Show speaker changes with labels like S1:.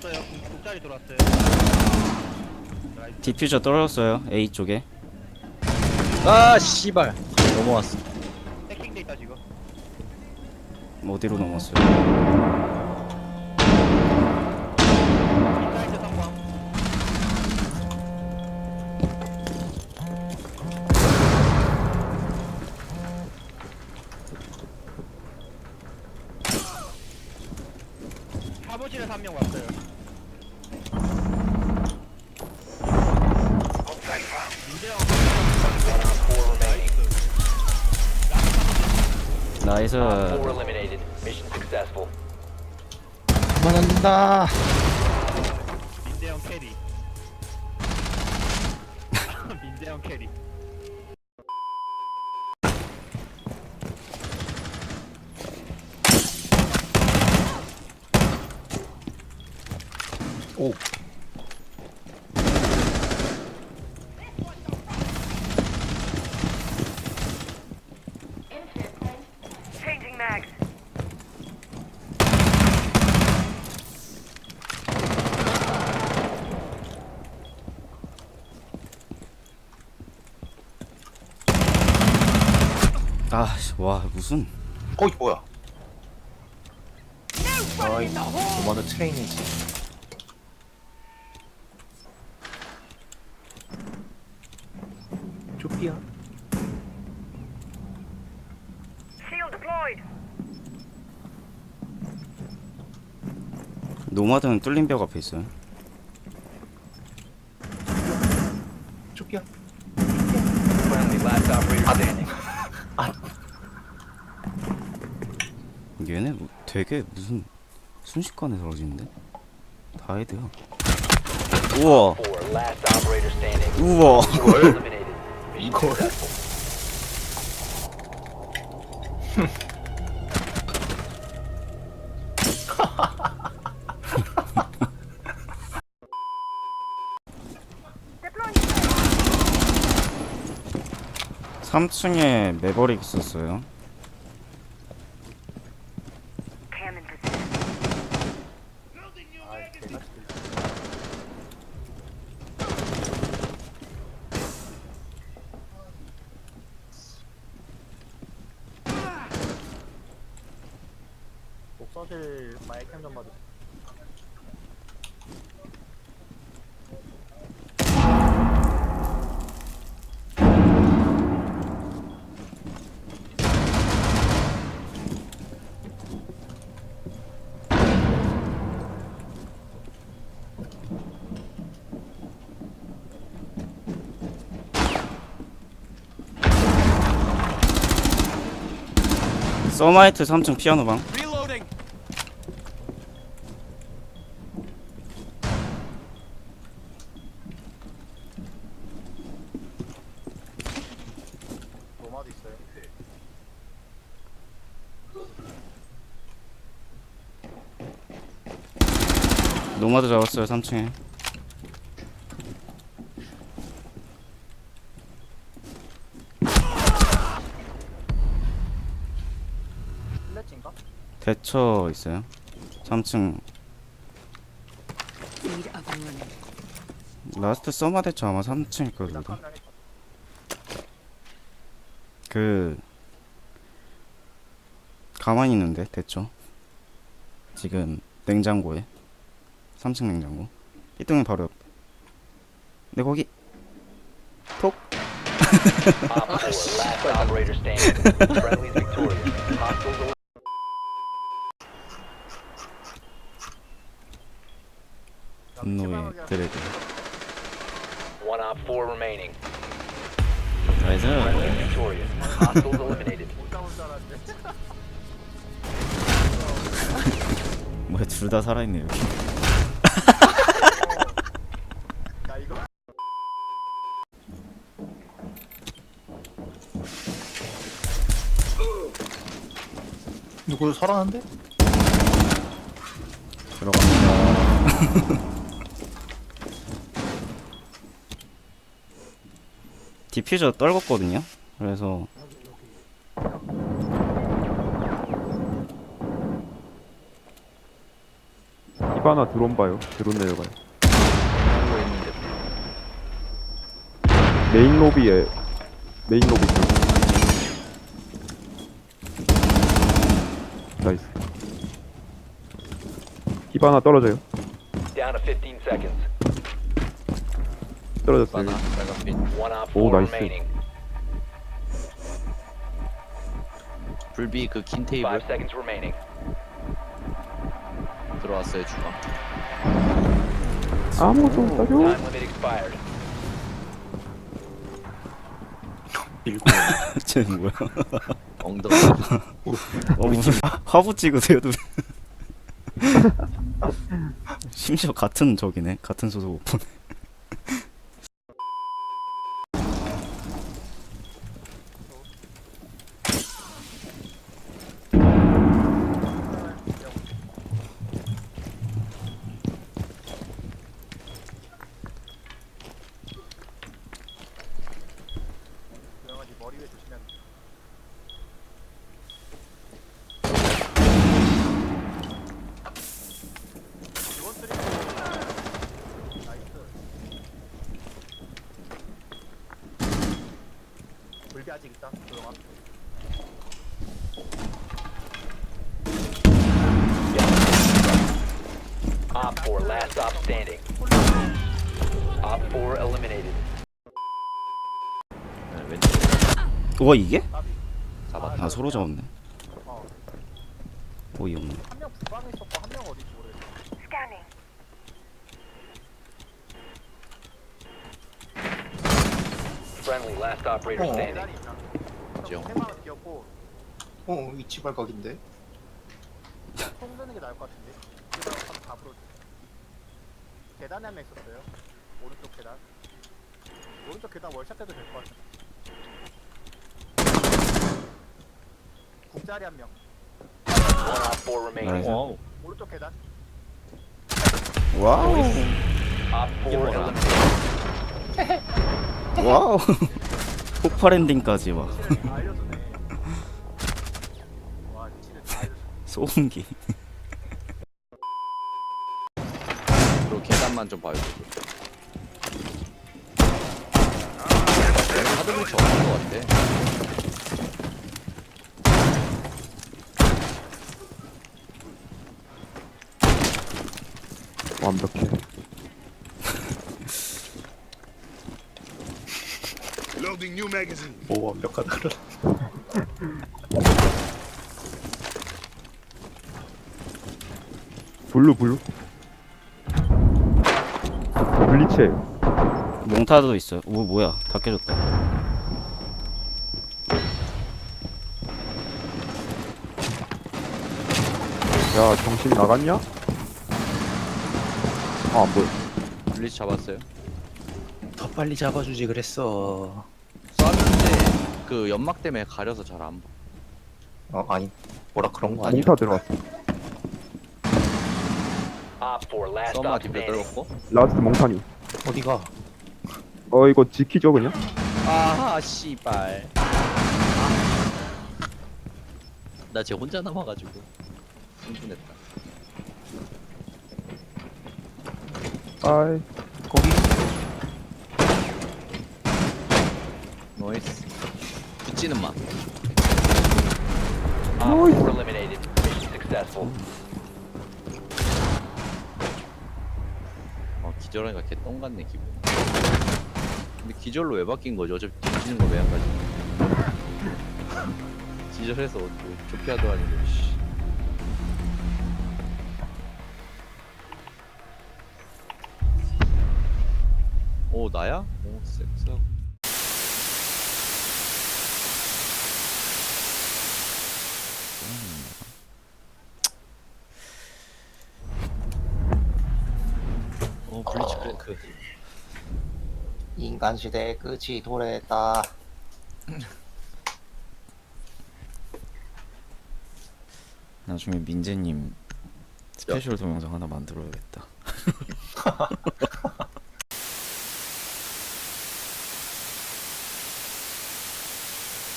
S1: 들어왔어요. 국- 국자리 들어왔어요. 나이스.
S2: 디퓨저 떨어졌어요 A 쪽에
S3: 아 씨발 넘어왔어
S1: 해킹돼 있다 지금.
S2: 어디로 넘었어요 나이스
S4: Four eliminated. Mission successful.
S3: 그만한다
S1: 민재형 캐리. 민재형 캐리.
S3: 오
S5: Changing mags.
S2: 아와 무슨
S6: 거기 뭐야? 아이, 도마드 트레이닝지. 조피야.
S5: Shield deployed.
S2: 노마드는 뚫린 벽 앞에 있어요
S6: 조피야.
S4: Friendly, last operator standing.
S2: 얘네 뭐 되게 무슨 순식간에 떨어지는데 다 헤드야 우와
S4: Four, last operator standing.
S2: 우와
S4: Four eliminated. Mission
S6: 이걸?
S4: successful.
S2: 3층에 매버릭 있었어요.
S1: 목서실 마이캠 좀 봐줘.
S2: 서마이트 3층 피아노 방
S1: 노마드 있어요.
S2: 노마드 잡았어요 3층에
S1: 플래치인가?
S2: 대처 있어요 3층
S5: Speed up and running.
S2: 라스트 서마 대처 아마 3층일 거거든 그 가만히 있는데 대처 지금 냉장고에 3층 냉장고 이등이 바로 옆 근데 거기 톡
S4: Op 4, last operator standing. Friendly's victorious. Hostiles
S2: 분노의 드레드
S4: One op 4 remaining.
S2: 나이스
S4: Friendly's victorious. Hostiles eliminated.
S2: 뭐야 둘 다 살아있네 여기
S6: 누구 살아났는데?
S2: 들어갑니다 디퓨저 떨궜거든요 그래서
S7: 하나 드론 봐요. 드론 내려가요.
S3: 하고 있는데
S7: 메인 로비에 메인 로비 쪽. 나이스. 힙 하나 떨어져요.
S4: Down to 15 seconds. 4
S7: nice.
S4: remaining.
S3: 불비
S4: 그긴5
S3: 테이블
S4: seconds remaining.
S3: 들어왔어요 주방
S7: 아무것도 못
S4: Time
S7: 따줘.
S4: limit expired.
S6: 밀고.
S2: 쟤는 뭐야?
S3: 엉덩이
S2: 어, 무슨 화보 찍으세요, 둘이? 심지어 같은 적이네. 같은 소속 오픈.
S1: 아직 있다. 조용아.
S4: Op 4 last stop standing. Op 4 eliminated.
S2: 와, 이게?
S3: 잡았다
S2: 아, 서로 잡았네. 어이없네.
S1: 한명 부방에 있었고 한 명 어딘지 모르겠어.
S5: Scanning.
S4: Friendly last operator
S6: Oh.
S4: standing.
S1: 비었고
S6: 어 위치 발각인데.
S1: 총 드는 게 나을 것 같은데. 계단 한번 잡으러. 계단에 한명 있었어요. 오른쪽 계단. 오른쪽 계단 월샷 해도 될 것 같아. 국자리 한 명.
S4: One op 4 remaining.
S3: 와우
S1: 오른쪽 계단.
S2: 와우.
S4: Op 4
S3: 뭐야?
S4: eliminated.
S2: 와우. 폭발 엔딩까지 와. 소음기.
S3: 그리고 계단만 좀 봐요 하드브리치 없는 것 같아
S7: 완벽해.
S6: 오 완벽하다. 그래.
S7: 블루 블루. 블리체.
S2: 몽타도 있어요. 오, 뭐야. 다 깨졌다.
S7: 야 정신 나갔냐? 아 안 보여.
S3: 블리치 잡았어요
S6: 더 빨리 잡아주지 그랬어.
S3: 쐈는데 그 연막 때문에 가려서 잘 안 봐.
S6: 어 아니 뭐라 그런 거 아니야.
S7: 몽타 들어왔어.
S4: Op 4 last
S3: 썸마
S4: stop
S3: 뒷배
S4: standing.
S3: 떨궜고
S7: 라스트 몽타니.
S6: 어디가?
S7: 어 이거 지키죠 그냥?
S3: 아하 씨발 나쟤 혼자 남아가지고 흥분했다
S7: 아이.
S3: 노이스 붙지는 마
S4: Op 4 eliminated. Mission successful.
S3: 어, 기절하니까 개똥 같네 기분 근데 기절로 왜 바뀐 거죠? 어차피 뒤지는 거 매한 가지 기절해서 어떻게 좋게 하더라니 씨. 오 나야? 오 섹스하고 오 블리치 크랭크
S6: 인간 시대 끝이 도래했다.
S2: 나중에 민재님 스페셜 동영상 하나 만들어야겠다.